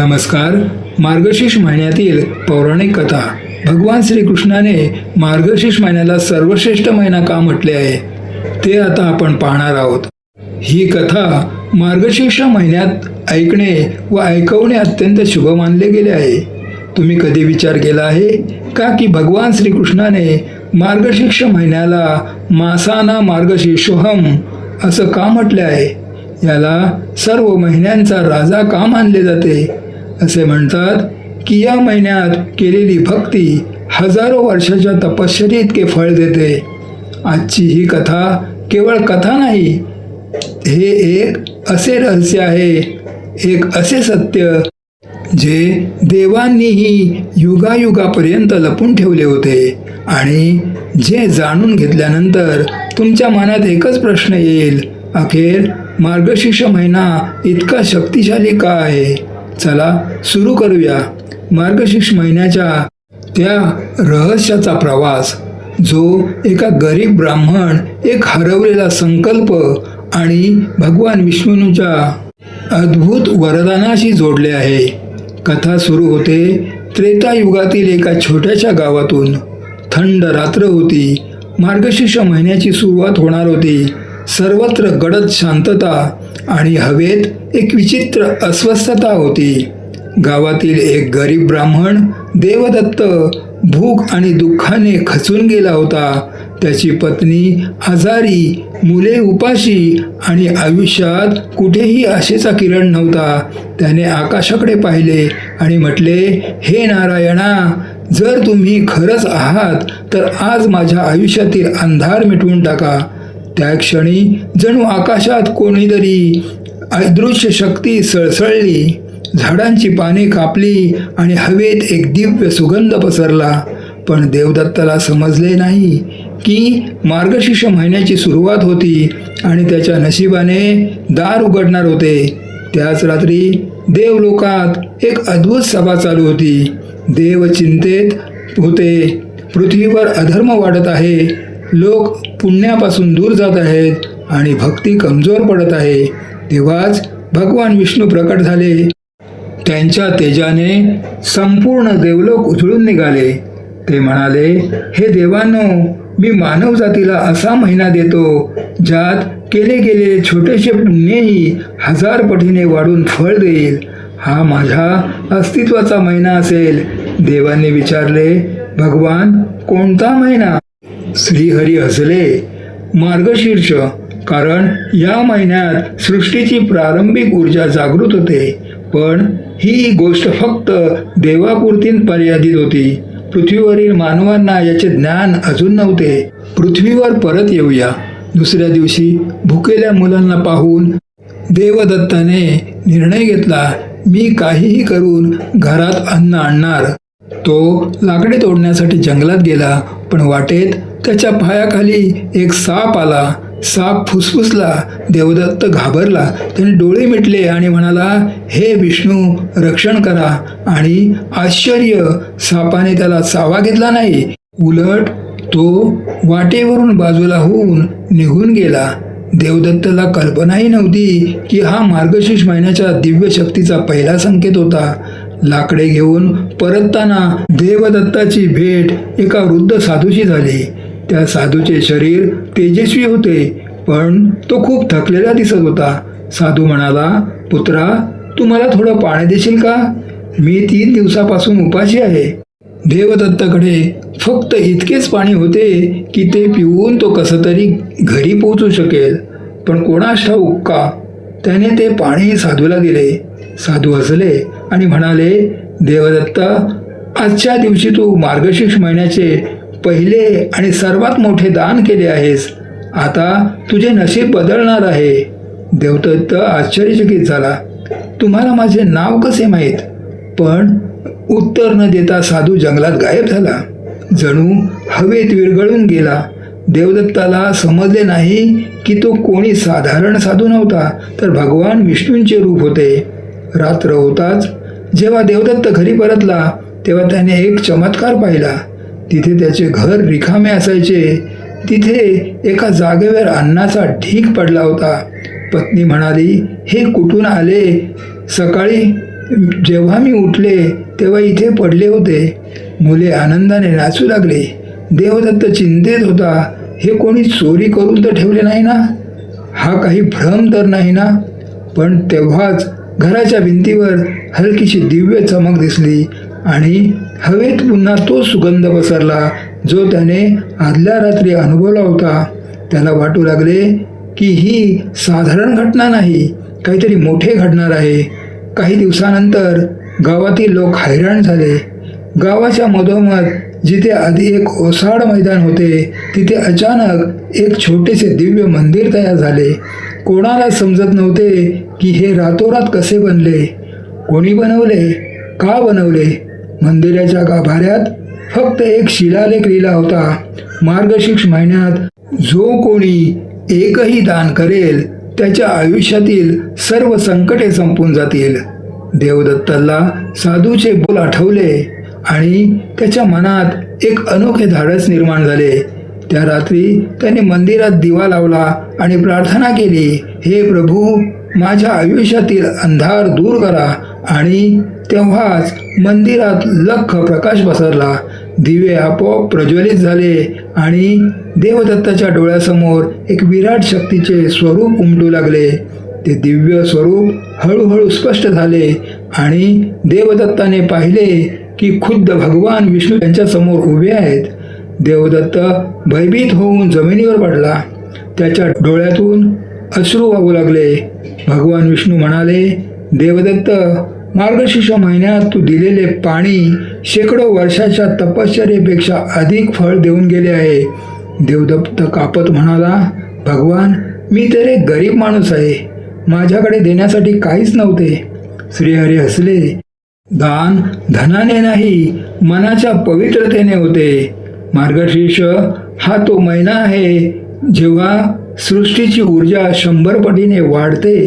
नमस्कार. मार्गशीर्ष महिन्यातील पौराणिक कथा भगवान श्रीकृष्णाने मार्गशीर्ष महिन्याला सर्वश्रेष्ठ महिना का म्हटले आहे? ते आता आपण पाहणार आहोत. ही कथा मार्गशीर्ष महिन्यात ऐकणे व ऐकवणे अत्यंत शुभ मानले गेले आहे. तुम्ही कधी विचार केला आहे का की भगवान श्रीकृष्णाने मार्गशीर्ष महिन्याला मासाना मार्गशीर्षोहम असं का म्हटले आहे? याला सर्व महिन्यांचा राजा का मानले जाते? असे म्हणतात की या महिन्यात केलेली भक्ती हजारो वर्षाच्या तपश्चरी इतके फळ देते. आजची ही कथा केवळ कथा नाही हे एक असे रहस्य आहे एक असे सत्य जे देवांनीही युगायुगापर्यंत लपून ठेवले होते आणि जे जाणून घेतल्यानंतर तुमच्या मनात एकच प्रश्न येईल अखेर मार्गशीर्ष महिना इतका शक्तिशाली का आहे? चला सुरू करूया. मार्गशीर्ष महिन्याच्या त्या रहस्याचा प्रवास जो एका गरीब ब्राह्मण एक हरवलेला संकल्प आणि भगवान विष्णूंच्या अद्भुत वरदानाशी जोडले आहे. कथा सुरू होते त्रेतायुगातील एका छोट्याशा गावातून. थंड रात्र होती. मार्गशीर्ष महिन्याची सुरुवात होणार होती. सर्वत्र गडद शांतता आणि हवेत एक विचित्र अस्वस्थता होती. गावातील एक गरीब ब्राह्मण देवदत्त भूक आणि दुःखाने खचून गेला होता. त्याची पत्नी आजारी मुले उपाशी आणि आयुष्यात कुठेही आशेचा किरण नव्हता. त्याने आकाशाकडे पाहिले आणि म्हटले हे नारायणा जर तुम्ही खरंच आहात तर आज माझ्या आयुष्यातील अंधार मिटवून टाका. त्या क्षणी जणू आकाशात कोणीतरी अदृश्य शक्ती सळसळली झाडांची पाने कापली आणि हवेत एक दिव्य सुगंध पसरला. पण देवदत्ताला समजले नाही की मार्गशीर्ष महिन्याची सुरुवात होती आणि त्याच्या नशिबाने दार उघडणार होते. त्याच रात्री देवलोकात एक अद्भुत सभा चालू होती. देव चिंतेत होते. पृथ्वीवर अधर्म वाढत आहे. लोक पुण्यापासून दूर जात आहेत आणि भक्ती कमजोर पडत आहे. तेव्हाच भगवान विष्णू प्रकट झाले. त्यांच्या तेजाने संपूर्ण देवलोक उजळून निघाले. ते म्हणाले हे देवांनो मी मानव जातीला असा महिना देतो ज्यात केले गेलेले छोटेसे पुण्यही हजार पटीने वाढून फळ देईल. हा माझ्या अस्तित्वाचा महिना असेल. देवांनी विचारले भगवान कोणता महिना? श्रीहरी हसले मार्गशीर्ष कारण या महिन्यात सृष्टीची प्रारंभिक ऊर्जा जागृत होते पण ही गोष्ट फक्त देवापुरती मर्यादित होती. पृथ्वीवरील मानवांना याचे ज्ञान अजून नव्हते. पृथ्वीवर परत येऊया. दुसऱ्या दिवशी भुकेल्या मुलांना पाहून देवदत्ताने निर्णय घेतला मी काहीही करून घरात अन्न आणणार. तो लाकडे तोडण्यासाठी जंगलात गेला पण वाटेत त्याच्या पायाखाली एक साप आला. साप फुसफुसला देवदत्त घाबरला. त्याने डोळे मिटले आणि म्हणाला हे विष्णू रक्षण करा आणि आश्चर्य सापाने त्याला चावा घेतला नाही. उलट तो वाटेवरून बाजूला होऊन निघून गेला. देवदत्तला कल्पनाही नव्हती की हा मार्गशीर्ष महिन्याच्या दिव्य शक्तीचा पहिला संकेत होता. लाकडे घेऊन परतताना देवदत्ताची भेट एका वृद्ध साधूशी झाली. त्या साधूचे शरीर तेजस्वी होते पण तो खूप थकलेला दिसत होता. साधू म्हणाला पुत्रा तू मला थोडं पाणी देशील का? मी तीन दिवसापासून उपाशी आहे. देवदत्ताकडे फक्त इतकेच पाणी होते की ते पिऊन तो कसं तरी घरी पोहोचू शकेल. पण कोणास ठाऊक का? त्याने ते पाणी साधूला दिले. साधू हसले. आणि म्हणाले देवदत्त आजच्या दिवशी तू मार्गशीर्ष महिन्याचे पहिले आणि सर्वात मोठे दान केले आहेस. आता तुझे नशीब बदलणार आहे. देवदत्त आश्चर्यचकित झाला. तुम्हाला माझे नाव कसे माहीत? पण उत्तर न देता साधू जंगलात गायब झाला. जणू हवेत विरघळून गेला. देवदत्ताला समजले नाही की तो कोणी साधारण साधू नव्हता तर भगवान विष्णूंचे रूप होते. रात्र होताच जेव्हा देवदत्त घरी परतला तेव्हा त्याने एक चमत्कार पाहिला. तिथे त्याचे घर रिकामे असायचे. तिथे एका जागेवर अन्नाचा ढीक पडला होता. पत्नी म्हणाली हे कुठून आले? सकाळी जेव्हा मी उठले तेव्हा इथे पडले होते. मुले आनंदाने नाचू लागले. देवदत्त चिंतेत होता हे कोणी चोरी करून तर ठेवले नाही ना? हा काही भ्रम तर नाही ना? पण तेव्हाच घराच्या भिंतीवर हलकीशी दिव्य चमक दिसली आणि हवेत पुन्हा तो सुगंध पसरला जो त्याने आदल्या रात्री अनुभवला होता. त्याला वाटू लागले की ही साधारण घटना नाही काहीतरी मोठे घडणार आहे. काही दिवसानंतर गावातील लोक हैराण झाले. गावाच्या मधोमध जिथे आधी एक ओसाड मैदान होते तिथे अचानक एक छोटेसे दिव्य मंदिर तयार झाले. कोणाला समजत नव्हते की हे रातोरात कसे बनले. कोणी बनवले? का बनवले? मंदिराच्या गाभाऱ्यात फक्त एक शिलालेख लिहिला होता. मार्गशीर्ष महिन्यात जो कोणी एकही दान करेल त्याच्या आयुष्यातील सर्व संकटे संपून जातील. देवदत्ताला साधूचे बोल आठवले आणि त्याच्या मनात एक अनोखे धाडस निर्माण झाले. त्या रात्री त्याने मंदिरात दिवा लावला आणि प्रार्थना केली हे प्रभू माझ्या आयुष्यातील अंधार दूर करा. आणि तेव्हाच मंदिरात लख प्रकाश पसरला. दिवे आपोआप प्रज्वलित झाले आणि देवदत्ताच्या डोळ्यासमोर एक विराट शक्तीचे स्वरूप उमटू लागले. ते दिव्य स्वरूप हळूहळू स्पष्ट झाले आणि देवदत्ताने पाहिले की खुद्द भगवान विष्णू त्यांच्यासमोर उभे आहेत. देवदत्त भयभीत होऊन जमिनीवर पडला. त्याच्या डोळ्यातून अश्रू वाहू लागले. भगवान विष्णू म्हणाले देवदत्त मार्गशीर्ष महिन्यात तू दिलेले पाणी शेकडो वर्षाच्या तपश्चर्येपेक्षा अधिक फळ देऊन गेले आहे. देवदत्त कापत म्हणाला भगवान मी तर एक गरीब माणूस आहे. माझ्याकडे देण्यासाठी काहीच नव्हते. श्रीहरी हसले. दान धनाने नाही मनाच्या पवित्रतेने होते. मार्गशीर्ष हा तो महिना आहे जेव्हा सृष्टीची ऊर्जा शंभर पटीने वाढते.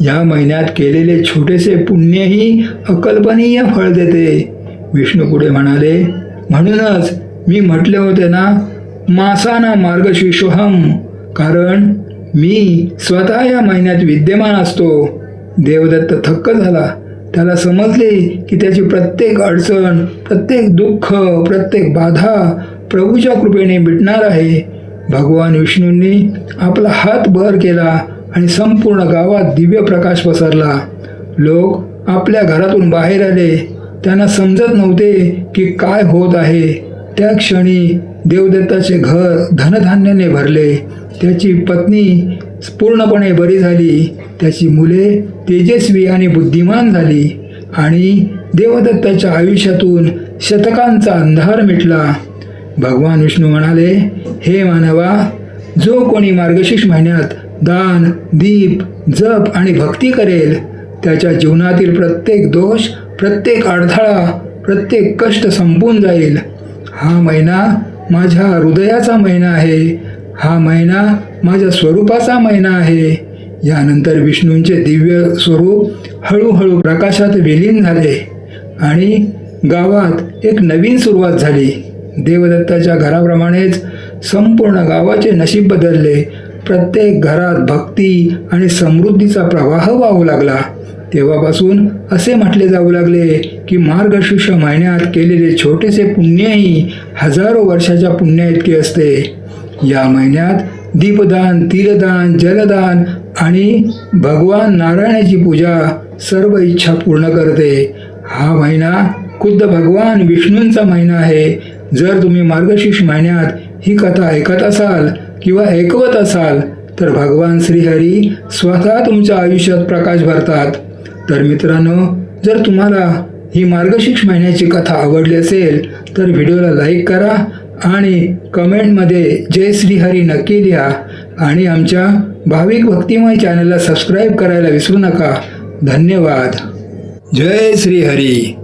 या महिन्यात केलेले छोटेसे पुण्यही अकल्पनीय फळ देते. विष्णू पुढे म्हणाले म्हणूनच मी म्हटले होते ना मासाना मार्गशीर्षोहम कारण मी स्वतः या महिन्यात विद्यमान असतो. देवदत्त थक्क झाला. त्याला समजले की त्याची प्रत्येक अडचण प्रत्येक दुःख प्रत्येक बाधा प्रभूच्या कृपेने मिटणार आहे. भगवान विष्णूंनी आपला हात बर केला. आणि संपूर्ण गावात दिव्य प्रकाश पसरला. लोक आपल्या घरातून बाहेर आले. त्यांना समजत नव्हते की काय होत आहे. त्या क्षणी देवदत्ताचे घर धनधान्याने भरले. त्याची पत्नी पूर्णपणे बरी झाली. त्याची मुले तेजस्वी आणि बुद्धिमान झाली. आणि देवदत्ताच्या आयुष्यातून शतकांचा अंधार मिटला. भगवान विष्णू म्हणाले हे मानवा जो कोणी मार्गशीर्ष महिन्यात दान दीप जप आणि भक्ती करेल. त्याच्या जीवनातील प्रत्येक दोष प्रत्येक अडथळा प्रत्येक कष्ट संपून जाईल. हा महिना माझ्या हृदयाचा महिना आहे. हा महिना माझ्या स्वरूपाचा महिना आहे. यानंतर विष्णूंचे दिव्य स्वरूप हळूहळू प्रकाशात विलीन झाले आणि गावात एक नवीन सुरुवात झाली. देवदत्ताच्या घराप्रमाणेच संपूर्ण गावाचे नशीब बदलले. प्रत्येक घरात भक्ती आणि समृद्धीचा प्रवाह वाहू लागला. तेव्हापासून असे म्हटले जाऊ लागले की मार्गशीर्ष महिन्यात केलेले छोटेसे पुण्यही हजारो वर्षाच्या पुण्या इतके असते. या महिन्यात दीपदान तिलदान जलदान आणि भगवान नारायणाची पूजा सर्व इच्छा पूर्ण करते. हा महिना खुद्द भगवान विष्णूंचा महिना आहे. जर तुम्ही मार्गशीर्ष महिन्यात ही कथा ऐकत असाल किंवा ऐकवत असाल तर भगवान श्रीहरी स्वतः तुमच्या आयुष्यात प्रकाश भरतात. तर मित्रांनो जर तुम्हाला ही मार्गशीर्ष महिन्याची कथा आवडली असेल तर व्हिडिओला लाईक करा आणि कमेंटमध्ये जय श्रीहरी नक्की लिहा. आणि आमच्या भाविक भक्तिमय चॅनलला सबस्क्राईब करायला विसरू नका. धन्यवाद. जय श्रीहरी.